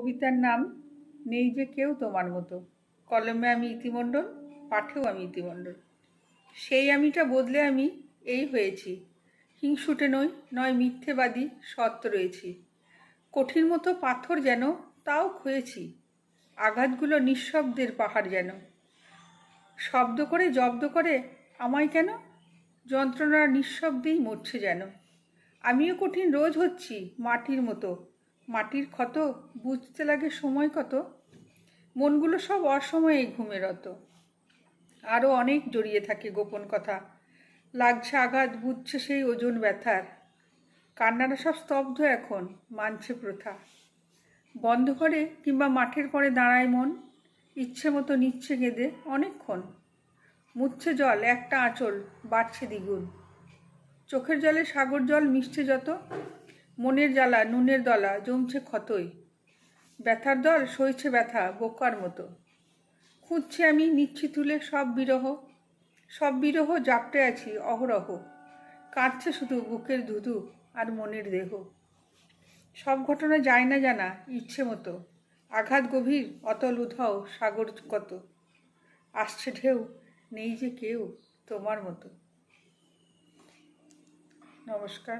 কবিতার নাম নেই যে কেউ তোমার মতো। কলমে আমি ইতিমণ্ডল, পাঠেও আমি ইতিমণ্ডল। সেই আমিটা বদলে আমি এই হয়েছি। হিংসুটে নই, নয় মিথ্যেবাদী সৎ রয়েছি। কঠিন মতো পাথর যেন তাও ক্ষয়েছি আঘাতগুলো নিঃশব্দের পাহাড় যেন। শব্দ করে, জব্দ করে, আমায় কেন? যন্ত্রণার নিঃশব্দেই মরছে যেন। আমিও কঠিন রোজ হচ্ছি মাটির মতো। মাটির ক্ষত বুঝতে লাগে সময় কত? মনগুলো সব অসময়ে ঘুমে রত। আরও অনেক জড়িয়ে থাকে গোপন কথা। লাগছে আঘাত, বুঝছে সেই ওজন ব্যথার। কান্নারা সব স্তব্ধ এখন, মানছে প্রথা। বন্ধ করে কিংবা মাঠের পরে দাঁড়ায় মন, ইচ্ছে মতো নিচ্ছে গেঁদে অনেকক্ষণ। মুচ্ছে জল, একটা আঁচল, বাড়ছে দ্বিগুণ। চোখের জলে সাগর জল মিশছে যত মনের জ্বালা, নুনের দলা, জমছে ক্ষতই। ব্যথার দল সইছে ব্যথা, বোকার মতো। খুঁজছে আমি নিচ্ছি তুলে সব বিরহ। সব বিরহ জাপটে আছি অহরহ। কাঁদছে শুধু বুকের ধুধু আর মনের দেহ। সব ঘটনা যায় না জানা ইচ্ছে মতো। আঘাত গভীর, অতল উধাও, সাগর কত আসছে ঢেউ, নেই যে কেউ তোমার মতো। নমস্কার।